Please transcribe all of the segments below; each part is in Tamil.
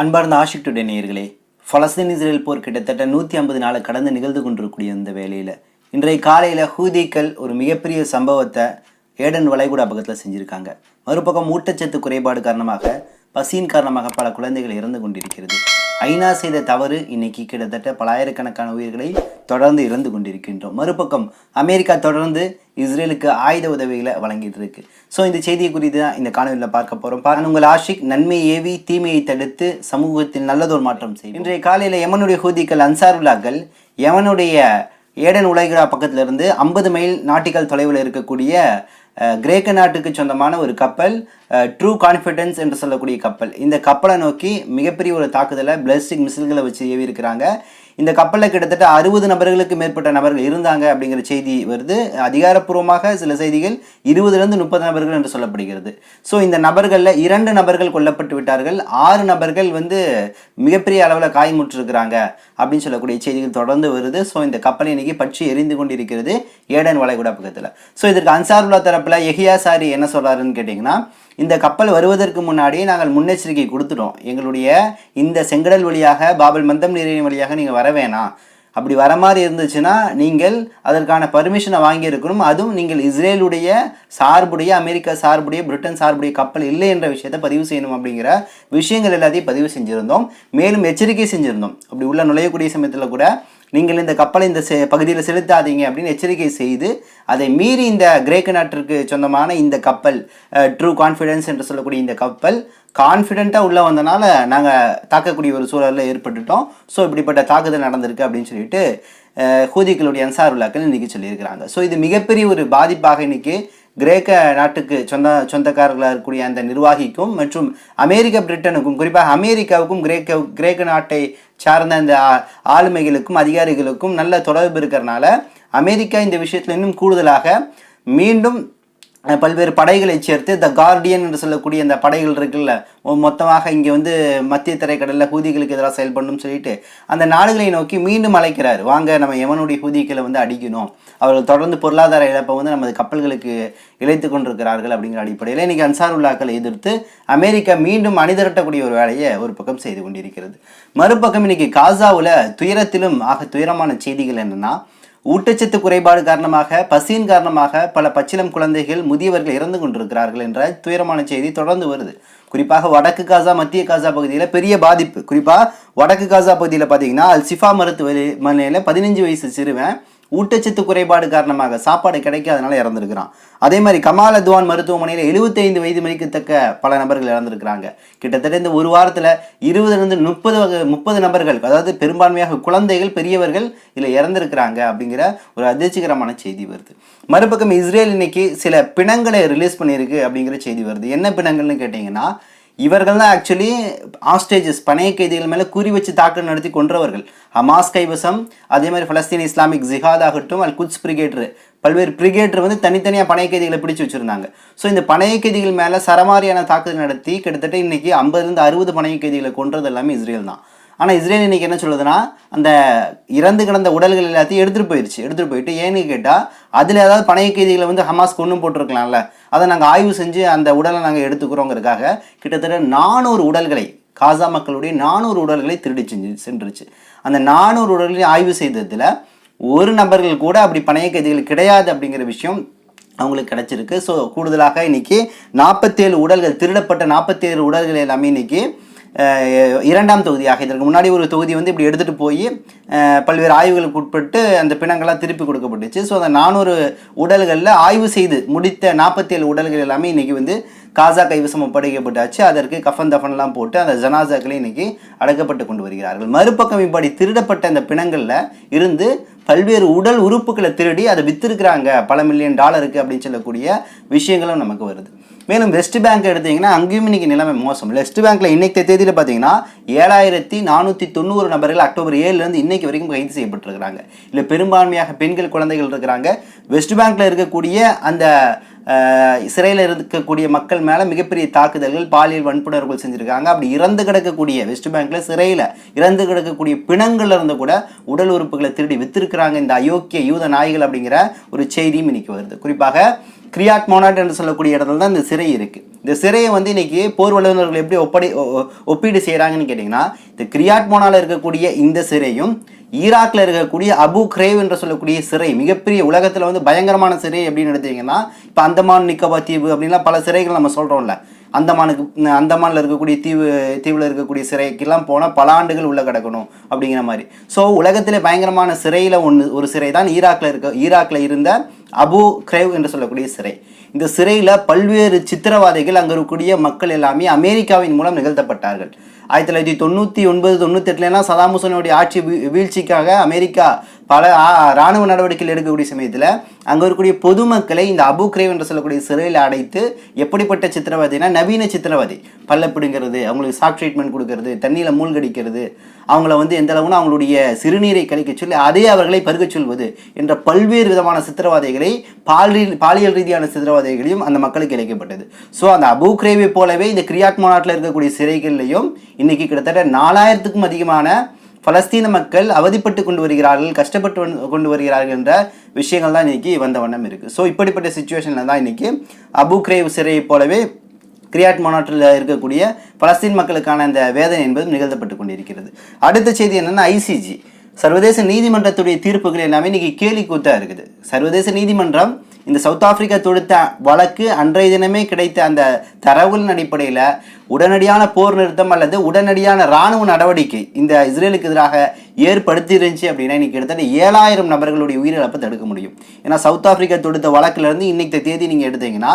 அன்பார்ந்த ஆஷிக் டுடே நேயர்களே பலஸ்தீன் இஸ்ரேல் போர் கிட்டத்தட்ட நூற்றி ஐம்பது நாள் கடந்து நிகழ்ந்து கொண்டிருக்கக்கூடிய இந்த வேலையில் இன்றைய காலையில் ஹூதிக்கள் ஒரு மிகப்பெரிய சம்பவத்தை ஏடன் வளைகுடா பக்கத்தில் செஞ்சுருக்காங்க. மறுபக்கம் ஊட்டச்சத்து குறைபாடு காரணமாக பசியின் காரணமாக பல குழந்தைகள் இறந்து கொண்டிருக்கிறது. ஐநா செய்த தவறு இன்னைக்கு கிட்டத்தட்ட பலாயிரக்கணக்கான உயிர்களை தொடர்ந்து இறந்து கொண்டிருக்கின்றோம். மறுபக்கம் அமெரிக்கா தொடர்ந்து இஸ்ரேலுக்கு ஆயுத உதவிகளை வழங்கிட்டு இருக்கு. ஸோ இந்த செய்தியை குறித்து தான் இந்த காணொலியில் பார்க்க போகிறோம் நான் உங்கள் ஆஷிக் நன்மை ஏவி தீமையை தடுத்து சமூகத்தில் நல்லதொரு மாற்றம் செய்யும் இன்றைய காலையில் யமனுடைய ஹூதிகள் அன்சாருல்லாக்கள் யமனுடைய ஏடன் உலகிரா பக்கத்திலிருந்து ஐம்பது மைல் நாட்டிக்கல் தொலைவில் இருக்கக்கூடிய கிரேக்க நாட்டுக்கு சொந்தமான ஒரு கப்பல் ட்ரூ கான்ஃபிடன்ஸ் என்று சொல்லக்கூடிய கப்பல். இந்த கப்பலை நோக்கி மிகப்பெரிய ஒரு தாக்குதலை பிளாஸ்டிக் மிசில்களை வச்சு ஏவி இருக்கிறாங்க இந்த கப்பலில் கிட்டத்தட்ட அறுபது நபர்களுக்கு மேற்பட்ட நபர்கள் இருந்தாங்க அப்படிங்கிற செய்தி வருது. அதிகாரப்பூர்வமாக சில செய்திகள் இருபதுலேருந்து முப்பது நபர்கள் என்று சொல்லப்படுகிறது. ஸோ இந்த நபர்களில் இரண்டு நபர்கள் கொல்லப்பட்டு விட்டார்கள். ஆறு நபர்கள் வந்து மிகப்பெரிய அளவில் காயமுற்றிருக்கிறாங்க அப்படின்னு சொல்லக்கூடிய செய்திகள் தொடர்ந்து வருது. ஸோ இந்த கப்பலை இன்னைக்கு பற்றி எரிந்து கொண்டிருக்கிறது. ஏடன் வளைகுடா பக்கத்தில். ஸோ இதற்கு அன்சாருல்லா தரப்பில் எஹியா சாரி என்ன சொல்கிறாருன்னு கேட்டிங்கன்னா இந்த கப்பல் வருவதற்கு முன்னாடியே நாங்கள் முன்னெச்சரிக்கை கொடுத்துட்டோம். எங்களுடைய இந்த செங்கடல் வழியாக பாபல் மந்தம் நீரின் வழியாக நீங்கள் வர வேணாம். அப்படி வர மாதிரி இருந்துச்சுன்னா நீங்கள் அதற்கான பர்மிஷனை வாங்கியிருக்கணும். அதுவும் நீங்கள் இஸ்ரேலுடைய சார்புடைய அமெரிக்கா சார்புடைய பிரிட்டன் சார்புடைய கப்பல் இல்லை என்ற விஷயத்தை பதிவு செய்யணும் அப்படிங்கிற விஷயங்கள் எல்லாத்தையும் பதிவு செஞ்சுருந்தோம். மேலும் எச்சரிக்கை செஞ்சுருந்தோம். அப்படி உள்ள நுழையக்கூடிய சமயத்தில் கூட நீங்கள் இந்த கப்பலை இந்த செ பகுதியில் செலுத்தாதீங்க அப்படின்னு எச்சரிக்கை செய்து அதை மீறி இந்த கிரேக்க நாட்டிற்கு சொந்தமான இந்த கப்பல் ட்ரூ கான்ஃபிடென்ஸ் என்று சொல்லக்கூடிய இந்த கப்பல் கான்ஃபிடென்ட்டாக உள்ளே வந்தனால நாங்கள் தாக்கக்கூடிய ஒரு சூழலில் ஏற்பட்டுட்டோம். ஸோ இப்படிப்பட்ட தாக்குதல் நடந்திருக்கு அப்படின்னு சொல்லிட்டு ஹூதிக்களுடைய அன்சார் அன்சாருல்லாக்கள் இன்றைக்கி சொல்லியிருக்கிறாங்க. ஸோ இது மிகப்பெரிய ஒரு பாதிப்பாக இன்றைக்கி கிரேக்க நாட்டுக்கு சொந்த சொந்தக்காரர்களாக இருக்கக்கூடிய அந்த நிர்வாகிக்கும் மற்றும் அமெரிக்க பிரிட்டனுக்கும் குறிப்பாக அமெரிக்காவுக்கும் கிரேக்க கிரேக்க நாட்டை சார்ந்த அந்த ஆளுமைகளுக்கும் அதிகாரிகளுக்கும் நல்ல தொடர்பு இருக்கிறனால அமெரிக்கா இந்த விஷயத்தில் இன்னும் கூடுதலாக மீண்டும் பல்வேறு படைகளை சேர்த்து த கார்டியன் என்று சொல்லக்கூடிய அந்த படைகள் இருக்குல்ல மொத்தமாக இங்கே வந்து மத்திய திரைக்கடலில் ஹூதிகளுக்கு எதிராக செயல்படணும்னு சொல்லிட்டு அந்த நாடுகளை நோக்கி மீண்டும் அழைக்கிறார். வாங்க நம்ம எவனுடைய ஹூதிகளை வந்து அடிக்கணும். அவர்கள் தொடர்ந்து பொருளாதார இழப்பை வந்து நமது கப்பல்களுக்கு இழைத்து கொண்டிருக்கிறார்கள் அப்படிங்கிற அடிப்படையில் இன்றைக்கி அன்சாருல்லாக்களை எதிர்த்து அமெரிக்கா மீண்டும் அணிதிரட்டக்கூடிய ஒரு வேலையை ஒரு பக்கம் செய்து கொண்டிருக்கிறது. மறுபக்கம் இன்றைக்கி காசாவில் துயரத்திலும் ஆக துயரமான செய்திகள் என்னென்னா ஊட்டச்சத்து குறைபாடு காரணமாக பசியின் காரணமாக பல பச்சிளம் குழந்தைகள் முதியவர்கள் இறந்து கொண்டிருக்கிறார்கள் என்ற துயரமான செய்தி தொடர்ந்து வருது. குறிப்பாக வடக்கு காசா மத்திய காசா பகுதியில் பெரிய பாதிப்பு. குறிப்பாக வடக்கு காசா பகுதியில் பார்த்தீங்கன்னா அல் சிஃபா மருத்துவமனையில் பதினஞ்சு வயசு சிறுவன் ஊட்டச்சத்து குறைபாடு காரணமாக சாப்பாடு கிடைக்காதனால இறந்துருக்கிறான். அதே மாதிரி கமால் அத்வான் மருத்துவமனையில் 75 வயது மதிக்கத்தக்க பல நபர்கள் இறந்துருக்கிறாங்க. கிட்டத்தட்ட இந்த ஒரு வாரத்தில் இருபதுலேருந்து முப்பது வகை முப்பது நபர்கள் அதாவது பெரும்பான்மையாக குழந்தைகள் பெரியவர்கள் இதில் இறந்துருக்கிறாங்க அப்படிங்கிற ஒரு அதிர்ச்சிகரமான செய்தி வருது. மறுபக்கம் இஸ்ரேல் இன்னைக்கு சில பிணங்களை ரிலீஸ் பண்ணியிருக்கு அப்படிங்கிற செய்தி வருது. என்ன பிணங்கள்னு கேட்டிங்கன்னா இவர்கள் தான் ஆக்சுவலி ஆஸ்டேஜஸ் பணைய கைதிகள் மேலே குறி வச்சு தாக்குதல் நடத்தி கொன்றவர்கள். ஹமாஸ் கைவசம் அதே மாதிரி ஃபலஸ்தீன் இஸ்லாமிக் ஜிஹாத் ஆகட்டும் அல் குட்ஸ் பிரிகேட்டர் பல்வேறு பிரிகேட்டர் வந்து தனித்தனியாக பணைய கைதிகளை பிடிச்சு வச்சுருந்தாங்க. ஸோ இந்த பணைய கைதிகள் மேலே சரமாரியான தாக்குதல் நடத்தி கிட்டத்தட்ட இன்றைக்கி ஐம்பதுலேருந்து அறுபது பணைய கைதிகளை கொன்றது எல்லாமே இஸ்ரேல் தான் ஆனால் இஸ்ரேல் இன்னைக்கு என்ன சொல்லுதுன்னா அந்த இறந்து கிடந்த உடல்கள் எல்லாத்தையும் எடுத்துகிட்டு போயிடுச்சு எடுத்துகிட்டு போயிட்டு ஏன்னு கேட்டால் அதில் ஏதாவது பணைய கைதிகளை வந்து ஹமாஸ் கொண்டு போட்டிருக்கலாம்ல. அதை நாங்கள் ஆய்வு செஞ்சு அந்த உடலை நாங்கள் எடுத்துக்கிறோங்கிறதுக்காக கிட்டத்தட்ட நானூறு உடல்களை காசா மக்களுடைய நானூறு உடல்களை திருடி செஞ்சு சென்றுச்சு. அந்த நானூறு உடல்களையும் ஆய்வு செய்ததில் ஒரு நபர்கள் கூட அப்படி பணைய கைதிகள் கிடையாது அப்படிங்கிற விஷயம் அவங்களுக்கு கிடச்சிருக்கு. ஸோ கூடுதலாக இன்னைக்கு நாற்பத்தேழு உடல்கள் திருடப்பட்ட நாற்பத்தேழு உடல்கள் எல்லாமே இன்னைக்கு இரண்டாம் தொகுதியாக. இதற்கு முன்னாடி ஒரு தொகுதி வந்து இப்படி எடுத்துகிட்டு போய் பல்வேறு ஆய்வுகளுக்கு உட்பட்டு அந்த பிணங்கள்லாம் திருப்பி கொடுக்கப்பட்டுச்சு. ஸோ அந்த நானூறு உடல்களில் ஆய்வு செய்து முடித்த நாற்பத்தேழு உடல்கள் எல்லாமே இன்றைக்கி வந்து காசா கைவசம் ஒப்படைக்கப்பட்டாச்சு அதற்கு கஃபன் தஃபன்லாம் போட்டு அந்த ஜனாசாக்களை இன்றைக்கி அடக்கப்பட்டு கொண்டு வருகிறார்கள். மறுபக்கம் இப்படி திருடப்பட்ட அந்த பிணங்களில் இருந்து பல்வேறு உடல் உறுப்புகளை திருடி அதை விற்றுருக்குறாங்க பல மில்லியன் டாலருக்கு அப்படின்னு சொல்லக்கூடிய விஷயங்களும் நமக்கு வருது. மேலும் வெஸ்ட் பேங்க் எடுத்தீங்கன்னா அங்கேயும் இன்னைக்கு நிலைமை மோசம். வெஸ்ட் பேங்க்கில் இன்றைக்கு தேதியில் பார்த்தீங்கன்னா ஏழாயிரத்தி நானூற்றி தொண்ணூறு நபர்கள் அக்டோபர் ஏழுலேருந்து இன்னைக்கு வரைக்கும் கைது செய்யப்பட்டிருக்கிறாங்க. இல்லை பெரும்பான்மையாக பெண்கள் குழந்தைகள் இருக்கிறாங்க. வெஸ்ட் பேங்க்கில் இருக்கக்கூடிய அந்த சிறையில் இருக்கக்கூடிய மக்கள் மேலே மிகப்பெரிய தாக்குதல்கள் பாலியல் வன்புணர்வுகள் செஞ்சுருக்காங்க. அப்படி இறந்து கிடக்கக்கூடிய வெஸ்ட் பேங்கில் சிறையில் இறந்து கிடக்கக்கூடிய பிணங்கள்ல இருந்து கூட உடல் உறுப்புகளை திருடி வித்திருக்கிறாங்க இந்த அயோக்கிய யூத நாய்கள் அப்படிங்கிற ஒரு செய்தியும் இன்னைக்கு வருது. குறிப்பாக கிரியாட் மோனாட் என்று சொல்லக்கூடிய இடத்துல தான் இந்த சிறை இருக்குது இந்த சிறையை வந்து இன்னைக்கு போர் வல்லுநர்கள் எப்படி ஒப்படை ஒ- ஒப்பீடு செய்கிறாங்கன்னு கேட்டிங்கன்னா இந்த கிரியாட் மோனாவில் இருக்கக்கூடிய இந்த சிறையும் ஈராக்ல இருக்கக்கூடிய அபு கிரேவ் என்று சொல்லக்கூடிய சிறை மிகப்பெரிய உலகத்தில் வந்து பயங்கரமான சிறை அப்படின்னு எடுத்தீங்கன்னா இப்போ அந்தமான் நிக்கோபார் தீவு அப்படின்லாம் பல சிறைகள் நம்ம சொல்கிறோம்ல அந்தமானுக்கு அந்தமானில் இருக்கக்கூடிய தீவு தீவில் இருக்கக்கூடிய சிறைக்கெல்லாம் போனால் பல ஆண்டுகள் உள்ள கிடக்கணும் அப்படிங்கிற மாதிரி. ஸோ உலகத்திலே பயங்கரமான சிறையில் ஒன்று ஒரு சிறை தான் ஈராக்ல இருக்க ஈராக்ல இருந்த அபு கிரேவ் என்று சொல்லக்கூடிய சிறை. இந்த சிறையில் பல்வேறு சித்திரவாதைகள் அங்கே இருக்கக்கூடிய மக்கள் எல்லாமே அமெரிக்காவின் மூலம் நிகழ்த்தப்பட்டார்கள். ஆயிரத்தி தொள்ளாயிரத்தி தொண்ணூற்றி ஒன்பது தொண்ணூற்றி எட்டுலாம் சதாம் ஹுசேனுடைய ஆட்சி வீழ்ச்சிக்காக அமெரிக்கா பல இராணுவ ராணுவ நடவடிக்கைகள் எடுக்கக்கூடிய சமயத்தில் அங்கே இருக்கக்கூடிய பொதுமக்களை இந்த அபு கிரேவ் என்று சொல்லக்கூடிய சிறையில் அடைத்து எப்படிப்பட்ட சித்திரவதைனா நவீன சித்திரவதை. பல்ல பிடுங்கிறது அவங்களுக்கு சாக் ட்ரீட்மெண்ட் கொடுக்கறது தண்ணியில் மூழ்கடிக்கிறது அவங்கள வந்து எந்த அளவுனா அவங்களுடைய சிறுநீரை கழிக்க சொல்லி அதே அவர்களை பருகச் சொல்வது என்ற பல்வேறு விதமான சித்திரவாதைகளை பாலியல் பாலியல் ரீதியான சித்திரவாதைகளையும் அந்த மக்களுக்கு இழைக்கப்பட்டது. ஸோ அந்த அபு கிரேவை போலவே இந்த கிரியாட் மாநாட்டில் இருக்கக்கூடிய சிறைகள்லையும் இன்றைக்கி கிட்டத்தட்ட நாலாயிரத்துக்கும் அதிகமான பலஸ்தீன மக்கள் அவதிப்பட்டு கொண்டு வருகிறார்கள் கஷ்டப்பட்டு கொண்டு வருகிறார்கள் என்ற விஷயங்கள் தான் இன்னைக்கு வந்த வண்ணம் இருக்குது ஸோ இப்படிப்பட்ட சுச்சுவேஷனில் தான் இன்னைக்கு அபு கிரேவ் சிறையை போலவே கிரியாட் மாநாட்டில் இருக்கக்கூடிய பலஸ்தீன் மக்களுக்கான அந்த வேதனை என்பது நிகழ்த்தப்பட்டு கொண்டிருக்கிறது. அடுத்த செய்தி என்னென்னா ஐசிஜி சர்வதேச நீதிமன்றத்துடைய தீர்ப்புகள் எல்லாமே இன்னைக்கு கேலி கூத்தாக இருக்குது. சர்வதேச நீதிமன்றம் இந்த சவுத் ஆப்பிரிக்கா தொடுத்த வழக்கு அன்றைய தினமே கிடைத்த அந்த தரவுகளின் அடிப்படையில் உடனடியான போர் நிறுத்தம் அல்லது உடனடியான இராணுவ நடவடிக்கை இந்த இஸ்ரேலுக்கு எதிராக ஏற்படுத்திருந்துச்சு அப்படின்னா இன்றைக்கி கிட்டத்தட்ட ஏழாயிரம் நபர்களுடைய உயிரிழப்பை தடுக்க முடியும். ஏன்னா சவுத் ஆப்பிரிக்கா தொடுத்த வழக்கிலிருந்து இன்றைக்கு இன்னைக்கு தேதி நீங்கள் எடுத்தீங்கன்னா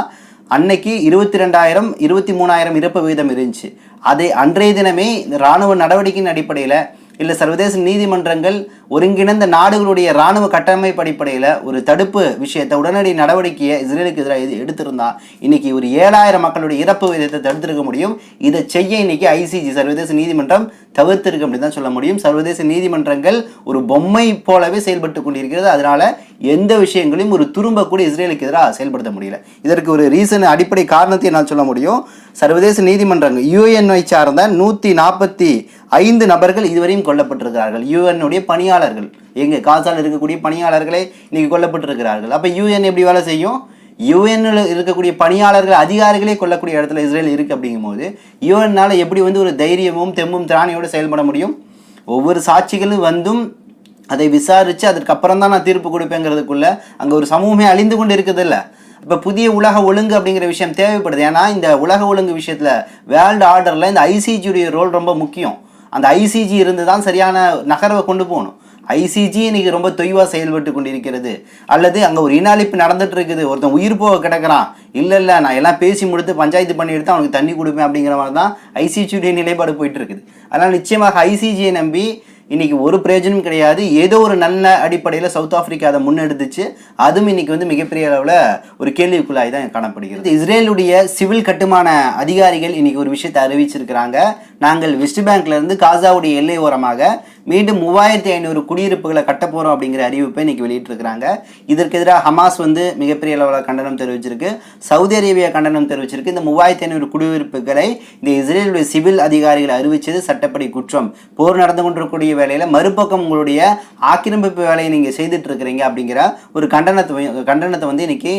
அன்னைக்கு இருபத்தி ரெண்டாயிரம் இருபத்தி மூணாயிரம் இறப்பு விகிதம் இருந்துச்சு. அதை அன்றைய தினமே இந்த இராணுவ நடவடிக்கையின் அடிப்படையில் இல்லை சர்வதேச நீதிமன்றங்கள் ஒருங்கிணைந்த நாடுகளுடைய இராணுவ கட்டமைப்பு அடிப்படையில் ஒரு தடுப்பு விஷயத்தை உடனடி நடவடிக்கையை இஸ்ரேலுக்கு எதிராக இது எடுத்திருந்தா இன்னைக்கு ஒரு ஏழாயிரம் மக்களுடைய இறப்பு விதத்தை தடுத்திருக்க முடியும். இதை செய்ய இன்னைக்கு ஐசிஜி சர்வதேச நீதிமன்றம் தவிர்த்திருக்கு அப்படின்னு தான் சொல்ல முடியும். சர்வதேச நீதிமன்றங்கள் ஒரு பொம்மை போலவே செயல்பட்டு கொண்டிருக்கிறது. அதனால எந்த விஷயங்களையும் ஒரு துரும்ப கூட இஸ்ரேலுக்கு எதிராக செயல்படுத்த முடியல. இதற்கு ஒரு ரீசன் அடிப்படை காரணத்தை நான் சொல்ல முடியும். சர்வதேச நீதிமன்றங்கள் யுஎன்ஐ சார்ந்த நூற்றி நாற்பத்தி ஐந்து நபர்கள் இதுவரையும் கொல்லப்பட்டிருக்கிறார்கள். யுஎன்னுடைய பணியாளர்கள் எங்கள் காசால் இருக்கக்கூடிய பணியாளர்களே இன்னைக்கு கொல்லப்பட்டிருக்கிறார்கள். அப்போ யுஎன் எப்படி வேலை செய்யும்? யுஎன்ல இருக்கக்கூடிய பணியாளர்கள் அதிகாரிகளே கொல்லக்கூடிய இடத்துல இஸ்ரேல் இருக்குது அப்படிங்கும்போது யுஎன்னால் எப்படி வந்து ஒரு தைரியமும் தெம்பும் திராணியோடு செயல்பட முடியும்? ஒவ்வொரு சாட்சிகளும் வந்தும் அதை விசாரித்து அதற்கப்புறம் தான் நான் தீர்ப்பு கொடுப்பேங்கிறதுக்குள்ளே அங்கே ஒரு சமூகமே அழிந்து கொண்டு இருக்குதில்ல. இப்போ புதிய உலக ஒழுங்கு அப்படிங்கிற விஷயம் தேவைப்படுது. ஏன்னா இந்த உலக ஒழுங்கு விஷயத்தில் வேர்ல்டு ஆர்டரில் இந்த ஐசிஜியுடைய ரோல் ரொம்ப முக்கியம். அந்த ஐசிஜி இருந்து தான் சரியான நகர்வை கொண்டு போகணும். ஐசிஜி இன்னைக்கு ரொம்ப தொய்வாக செயல்பட்டு கொண்டிருக்கிறது. அல்லது அங்கே ஒரு இன நடந்துட்டு இருக்குது ஒருத்தன் உயிர் போக கிடக்கிறான். இல்லை இல்லை நான் எல்லாம் பேசி முடித்து பஞ்சாயத்து பண்ணி எடுத்து அவனுக்கு தண்ணி கொடுப்பேன் அப்படிங்கிற மாதிரி தான் ஐசிஜியுடைய நிலைப்பாடு போயிட்டு இருக்குது அதனால் நிச்சயமாக ஐசிஜியை நம்பி இன்றைக்கி ஒரு பிரயோஜனம் கிடையாது. ஏதோ ஒரு நல்ல அடிப்படையில் சவுத் ஆஃப்ரிக்கா அதை முன்னெடுத்துச்சு. அதுவும் இன்னைக்கு வந்து மிகப்பெரிய அளவில் ஒரு கேள்விக்குள்ளாய் தான் காணப்படுகிறது. இஸ்ரேலுடைய சிவில் கட்டுமான அதிகாரிகள் இன்றைக்கி ஒரு விஷயத்தை அறிவிச்சிருக்கிறாங்க. நாங்கள் வெஸ்ட் பேங்க்லேருந்து காசாவுடைய எல்லை ஓரமாக மீண்டும் மூவாயிரத்தி ஐநூறு குடியிருப்புகளை கட்ட போகிறோம் அப்படிங்கிற அறிவிப்பை இன்றைக்கி வெளியிட்டிருக்கிறாங்க. இதற்கு எதிராக ஹமாஸ் வந்து மிகப்பெரிய அளவில் கண்டனம் தெரிவிச்சிருக்கு. சவுதி அரேபியா கண்டனம் தெரிவிச்சிருக்கு. இந்த மூவாயிரத்தி ஐநூறு குடியிருப்புகளை இந்த இஸ்ரேலுடைய சிவில் அதிகாரிகள் அறிவித்தது சட்டப்படி குற்றம். போர் நடந்து கொண்டிருக்கக்கூடிய வேலையில் மறுபக்கம் உங்களுடைய ஆக்கிரமிப்பு வேலையை நீங்கள் செய்துட்டு இருக்கிறீங்க அப்படிங்கிற ஒரு கண்டனத்தை கண்டனத்தை வந்து இன்னைக்கு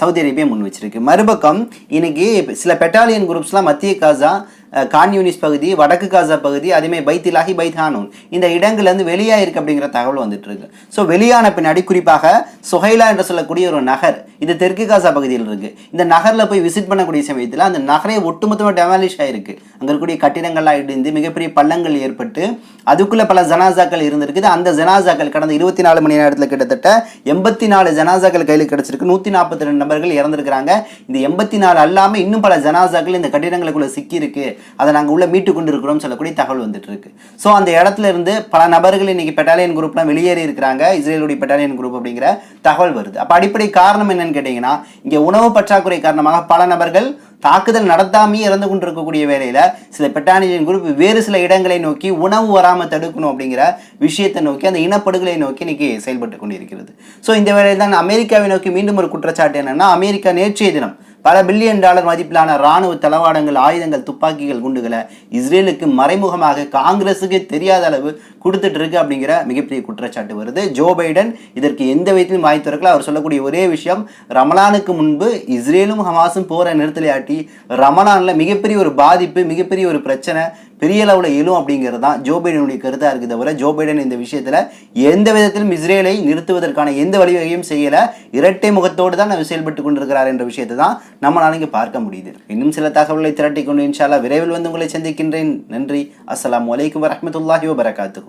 சவுதி அரேபியா முன் வச்சிருக்கு மறுபக்கம் இன்னைக்கு சில பெட்டாலியன் குரூப்ஸ்லாம் மத்திய காசா அஹ், கான் யூனிஸ் பகுதி வடக்கு காசா பகுதி அதேமாதிரி பைத்திலாகி பைத் ஹானூன் இந்த இடங்கள்லேருந்து வெளியாக இருக்குது அப்படிங்கிற தகவல் வந்துட்டு இருக்கு. ஸோ வெளியான பின்னாடி குறிப்பாக சுஹைலா என்று சொல்லக்கூடிய ஒரு நகர் இது தெற்கு காசா பகுதியில் இருக்குது இந்த நகரில் போய் விசிட் பண்ணக்கூடிய சமயத்தில் அந்த நகரே ஒட்டுமொத்தமாக டெமாலிஷ் ஆகிருக்கு அங்கே இருக்கக்கூடிய கட்டிடங்கள்லாம் இடிந்து மிகப்பெரிய பள்ளங்கள் ஏற்பட்டு அதுக்குள்ளே பல ஜனாசாக்கள் இருந்திருக்குது. அந்த ஜனாசாக்கள் கடந்த இருபத்தி நாலு மணி நேரத்தில் கிட்டத்தட்ட எண்பத்தி நாலு ஜனாசாக்கள் கையில் கிடச்சிருக்கு. நூற்றி நாற்பத்தி ரெண்டு நபர்கள் இறந்துருக்கிறாங்க. இந்த எண்பத்தி நாலு அல்லாமல் இன்னும் பல ஜனாசாக்கள் இந்த கட்டிடங்களுக்குள்ளே சிக்கியிருக்கு. அதை நாங்கள் உள்ள மீட்டு கொண்டு இருக்கிறோம் சொல்லக்கூடிய தகவல் வந்துட்டு இருக்கு. ஸோ அந்த இடத்துல இருந்து பல நபர்கள் இன்னைக்கு பெட்டாலியன் குரூப்லாம் வெளியேறி இருக்கிறாங்க. இஸ்ரேலுடைய பெட்டாலியன் குரூப் அப்படிங்கிற தகவல் வருது. அப்போ அடிப்படை காரணம் என்னன்னு கேட்டிங்கன்னா இங்கே உணவு பற்றாக்குறை காரணமாக பல நபர்கள் தாக்குதல் நடத்தாமே இறந்து கொண்டிருக்கக்கூடிய வேலையில் சில பெட்டானியன் குரூப் வேறு சில இடங்களை நோக்கி உணவு வராமல் தடுக்கணும் அப்படிங்கிற விஷயத்தை நோக்கி அந்த இனப்படுகொலை நோக்கி இன்னைக்கு செயல்பட்டு கொண்டிருக்கிறது. ஸோ இந்த வேலையில் தான் அமெரிக்காவை நோக்கி மீண்டும் ஒரு குற்றச்சாட்டு என்னன்னா அமெரிக்கா நேற்றைய தினம் பல பில்லியன் டாலர் மதிப்பிலான ராணுவ தளவாடங்கள் ஆயுதங்கள் துப்பாக்கிகள் குண்டுகளை இஸ்ரேலுக்கு மறைமுகமாக காங்கிரஸுக்கு தெரியாத அளவு கொடுத்துட்டு இருக்கு அப்படிங்கிற மிகப்பெரிய குற்றச்சாட்டு வருது. ஜோ பைடன் இதற்கு எந்த விதத்திலும் வாய் திறக்கல. அவர் சொல்லக்கூடிய ஒரே விஷயம் ரமலானுக்கு முன்பு இஸ்ரேலும் ஹமாஸும் போற நிறுத்தலையாட்டி ரமலான்ல மிகப்பெரிய ஒரு பாதிப்பு மிகப்பெரிய ஒரு பிரச்சனை பெரிய அளவில் எழும் அப்படிங்கிறது தான் ஜோ பைடனுடைய கருத்தாக இருக்குது தவிர ஜோ பைடன் இந்த விஷயத்தில் எந்த விதத்திலும் இஸ்ரேலை நிறுத்துவதற்கான எந்த வழிவகையும் செய்யலை. இரட்டை முகத்தோடு தான் அவர் செயல்பட்டு கொண்டிருக்கிறார் என்ற விஷயத்தை தான் நம்மளால இங்கே பார்க்க முடியுது. இன்னும் சில தகவல்களை திரட்டி கொண்டு இன்ஷால்லா விரைவில் வந்து உங்களை சந்திக்கின்றேன். நன்றி. அஸ்லாம் வலைக்கம் வரமத்துல்லாஹி வபரகாத்துஹு.